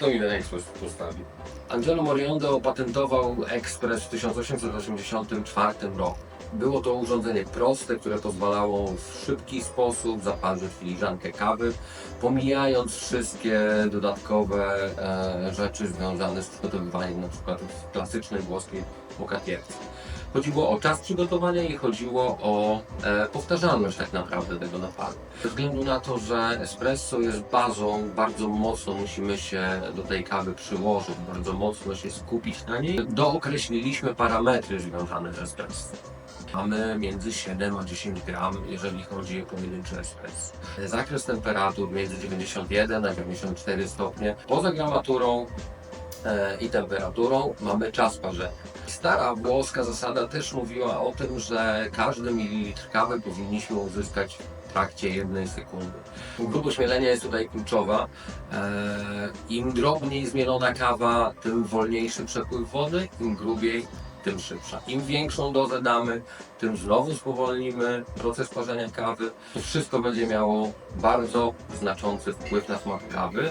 To ile ekspres postawi? Angelo Morionde opatentował ekspres w 1884 roku. Było to urządzenie proste, które pozwalało w szybki sposób zaparzyć filiżankę kawy, pomijając wszystkie dodatkowe e, rzeczy związane z przygotowywaniem w klasycznej włoskiej mokatierce. Chodziło o czas przygotowania i chodziło o e, powtarzalność tak naprawdę tego naparu. Ze względu na to, że espresso jest bazą, bardzo mocno musimy się do tej kawy przyłożyć, bardzo mocno się skupić na niej. Dookreśliliśmy parametry związane z espresso. Mamy między 7 a 10 gram, jeżeli chodzi o pojedynczy espresso. Zakres temperatur między 91 a 94 stopnie. Poza gramaturą e, i temperaturą mamy czas parzenia. Stara włoska zasada też mówiła o tym, że każdy mililitr kawy powinniśmy uzyskać w trakcie jednej sekundy. Grubość mielenia jest tutaj kluczowa. E, Im drobniej zmielona kawa, tym wolniejszy przepływ wody, im grubiej, tym szybsza. Im większą dozę damy, tym znowu spowolnimy proces parzenia kawy. To wszystko będzie miało bardzo znaczący wpływ na smak kawy.